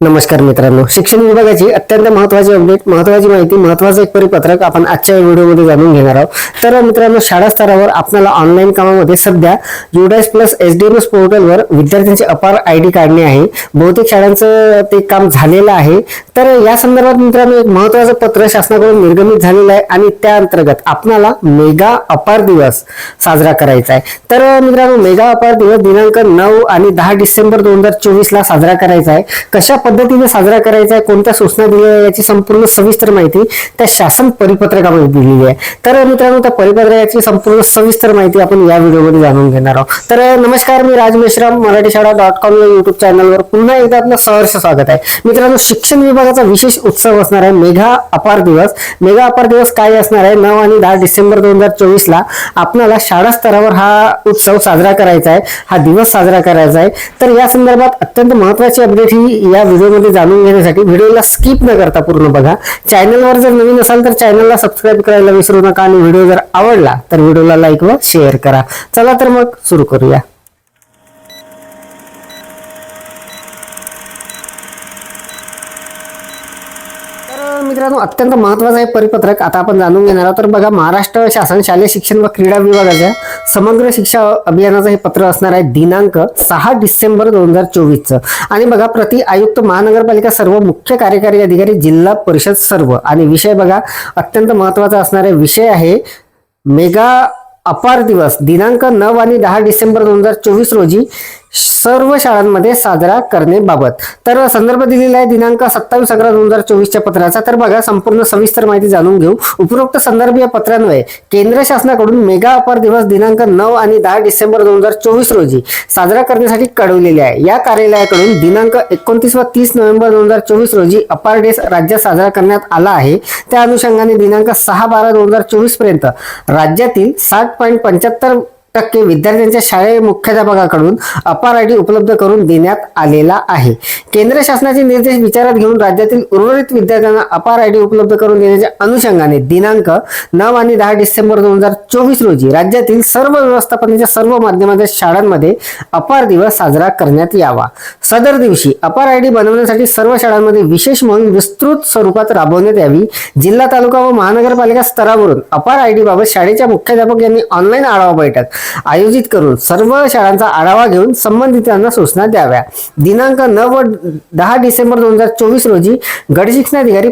नमस्कार मित्रांनो. शिक्षण विभागाची अत्यंत महत्वाची अपडेट महत्वाची माहिती महत्वाचं एक परिपत्रक आपण आजच्या व्हिडिओमध्ये जाणून घेणार आहोत. तर मित्रांनो शाळा स्तरावर आपल्याला ऑनलाईन कामामध्ये सध्या UDISE plus S D M S पोर्टलवर विद्यार्थ्यांचे अपार आय डी काढणे आहे. बहुतेक शाळांचं ते काम झालेलं आहे. तर या संदर्भात मित्रांनो एक महत्वाचं पत्र शासनाकडून निर्गमित झालेलं आहे आणि त्या अंतर्गत आपणाला मेगा अपार दिवस साजरा करायचा आहे. तर मित्रांनो मेगा अपार दिवस दिनांक नऊ आणि दहा डिसेंबर दोन हजार चोवीसला साजरा करायचा आहे. कशा पद्धतीने साजरा करायचा आहे कोणत्या सूचना दिल्या याची संपूर्ण सविस्तर माहिती त्या शासन परिपत्रकामध्ये दिलेली आहे. तर मित्रांनो त्या परिपत्रकाची संपूर्ण सविस्तर माहिती आपण या व्हिडिओमध्ये जाणून घेणार आहोत. तर नमस्कार मी राज मेश्राम मराठी शाळा डॉट कॉम या युट्यूब चॅनलवर पुन्हा एकदा आपलं सहर्ष स्वागत आहे. मित्रांनो शिक्षण विभागाचा विशेष उत्सव असणार आहे मेघा अपार दिवस. मेघा अपार दिवस काय असणार आहे? नऊ आणि दहा डिसेंबर दोन हजार चोवीस ला आपल्याला शाळा स्तरावर हा उत्सव साजरा करायचा आहे. हा दिवस साजरा करायचा आहे. तर या संदर्भात अत्यंत महत्वाची अपडेट ही या व्हिडिओमध्ये जाणून घेण्यासाठी व्हिडिओला स्किप न करता पूर्ण बघा. चॅनलवर जर नवीन असाल तर चॅनलला सबस्क्राईब करायला विसरू नका आणि व्हिडिओ जर आवडला तर व्हिडिओला लाईक व शेअर करा. चला तर मग सुरू करूया तर मित्रांनो अत्यंत महत्वाचं आहे परिपत्रक. आता आपण जाणून घेणार आहोत. तर बघा महाराष्ट्र शासन शालेय शिक्षण व क्रीडा विभागाच्या समग्र शिक्षा अभियानाचं हे पत्र असणार आहे दिनांक सहा डिसेंबर दोन हजार चोवीसचं. आणि बघा प्रति आयुक्त महानगरपालिका सर्व मुख्य कार्यकारी अधिकारी जिल्हा परिषद सर्व. आणि विषय बघा अत्यंत महत्त्वाचा असणारे विषय आहे मेगा अपार दिवस. दिनांक नऊ आणि दहा डिसेंबर दोन हजार चोवीस रोजी सर्व शाळांमध्ये साजरा करण्याबाबत. तर संदर्भ दिलेला आहे दिनांक सत्तावीस अकरा दोन हजार चोवीसच्या पत्राचा. तर बघा संपूर्ण सविस्तर माहिती जाणून घेऊ. उपरोक्त संदर्भीय पत्रान्वये केंद्र शासनाकडून मेगा अपार दिवस दिनांक नऊ आणि दहा डिसेंबर दोन हजार चोवीस रोजी साजरा करण्यासाठी कळवलेले आहे. या कार्यालयाकडून दिनांक एकोणतीस व तीस नोव्हेंबर दोन हजार चोवीस रोजी अपार डे राज्यात साजरा करण्यात आला आहे. त्या अनुषंगाने दिनांक सहा बारा दोन हजार चोवीसपर्यंत राज्यातील साठ पॉईंट पंच्याहत्तर टक्के विद्यार्थ्यांच्या शाळे मुख्याध्यापकाकडून अपार आय डी उपलब्ध करून देण्यात आलेला आहे. केंद्र शासनाचे निर्देश विचारात घेऊन राज्यातील उर्वरित विद्यार्थ्यांना अपार आय डी उपलब्ध करून देण्याच्या अनुषंगाने दिनांक नऊ आणि दहा डिसेंबर दोन हजार चोवीस रोजी राज्यातील सर्व व्यवस्थापनाच्या सर्व माध्यमांच्या शाळांमध्ये अपार दिवस साजरा करण्यात यावा. सदर दिवशी अपार आय डी बनवण्यासाठी सर्व शाळांमध्ये विशेष मोहीम विस्तृत स्वरूपात राबवण्यात यावी. जिल्हा तालुका व महानगरपालिका स्तरावरून अपार आय डी बाबत शाळेच्या मुख्याध्यापक यांनी ऑनलाईन आढावा बैठक आयोजित करून सर्व शाळांचा आढावा घेऊन संबंधितांना सूचना द्याव्या. दिनांक नऊ व दहा डिसेंबर दोन हजार चोवीस रोजी गट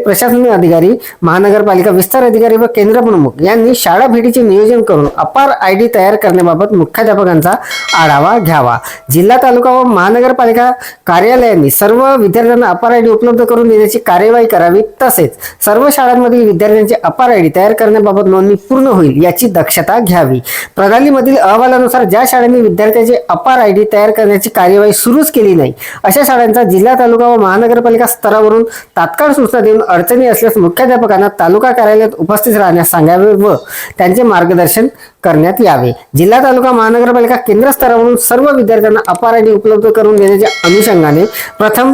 प्रशासनिक अधिकारी महानगरपालिका विस्तार अधिकारी व केंद्र प्रमुख यांनी शाळा भेटीचे नियोजन करून अपार आय डी तयार करण्याबाबत मुख्याध्यापकांचा आढावा घ्यावा. जिल्हा तालुका व महानगरपालिका कार्यालयांनी सर्व विद्यार्थ्यांना अपार आय डी उपलब्ध करून देण्याची कार्यवाही करावी. तसेच सर्व शाळांमधील विद्यार्थ्यांची अपार आय डी तयार करण्याबाबत नोंदणी पूर्ण होईल याची दक्षता घ्यावी. प्रणालीमधील अहवालानुसार ज्या शाळांनी विद्यार्थ्याचे अपार आय डी तयार करण्याची कार्यवाही सुरूच केली नाही अशा शाळांचा जिल्हा तालुका व महानगरपालिका स्तरावरून तात्काळ सूचना देऊन अडचणी असल्यास मुख्याध्यापकांना तालुका कार्यालयात उपस्थित राहण्यास सांगावे व त्यांचे मार्गदर्शन करण्यात यावे. जिल्हा तालुका महानगरपालिका केंद्र स्तरावरून सर्व विद्यार्थ्यांना अपार आय डी उपलब्ध करून देण्याच्या अनुषंगाने प्रथम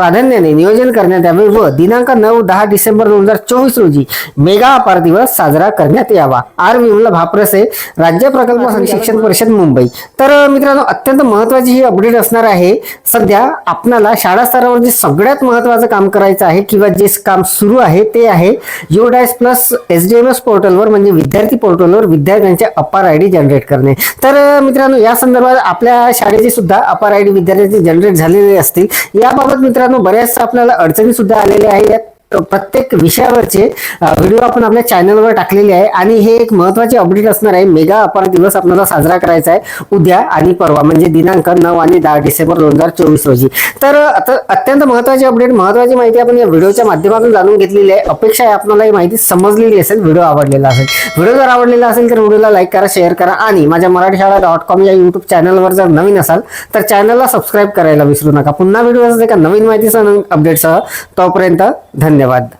प्राधान्याने नियोजन करण्यात यावे व दिनांक नऊ दहा डिसेंबर दोन हजार चोवीस रोजी मेगा अपार दिवस साजरा करण्यात यावा. आर विमला भापरसे राज्य प्रकल्प शिक्षण परिषद मुंबई. तर मित्रांनो अत्यंत महत्वाची ही अपडेट असणार आहे. सध्या आपणाला शाळा स्तरावर जे सगळ्यात महत्वाचं काम करायचं आहे किंवा जे काम सुरू आहे ते आहे UDISE plus S D M S पोर्टलवर म्हणजे विद्यार्थी पोर्टलवर विद्यार्थ्यांचे अपार आय डी जनरेट करणे. तर मित्रांनो या संदर्भात आपल्या शाळेचे सुद्धा अपार आय डी विद्यार्थ्यांचे जनरेट झालेले असतील. याबाबत मित्रांनो बऱ्याच आपल्याला अडचणी सुद्धा आलेल्या आहेत. प्रत्येक विषयावरचे व्हिडिओ आपण आपल्या चॅनलवर टाकलेले आहे आणि हे एक महत्त्वाचे अपडेट असणार आहे. मेगा अपार दिवस आपल्याला साजरा करायचा आहे उद्या आणि परवा म्हणजे दिनांक नऊ आणि दहा डिसेंबर दोन हजार चोवीस रोजी. तर आता अत्यंत महत्वाची अपडेट महत्वाची माहिती आपण या व्हिडिओच्या माध्यमातून जाणून घेतलेली आहे. अपेक्षा आहे आपल्याला ही माहिती समजलेली असेल व्हिडिओ आवडलेला असेल. व्हिडिओ जर आवडलेला असेल तर व्हिडिओला लाईक करा शेअर करा आणि माझ्या मराठी शाळा डॉट कॉम या युट्यूब चॅनलवर जर नवीन असाल तर चॅनलला सबस्क्राईब करायला विसरू नका. पुन्हा व्हिडिओ एका नवीन माहितीसह अपडेटसह तोपर्यंत धन्यवाद. धन्यवाद.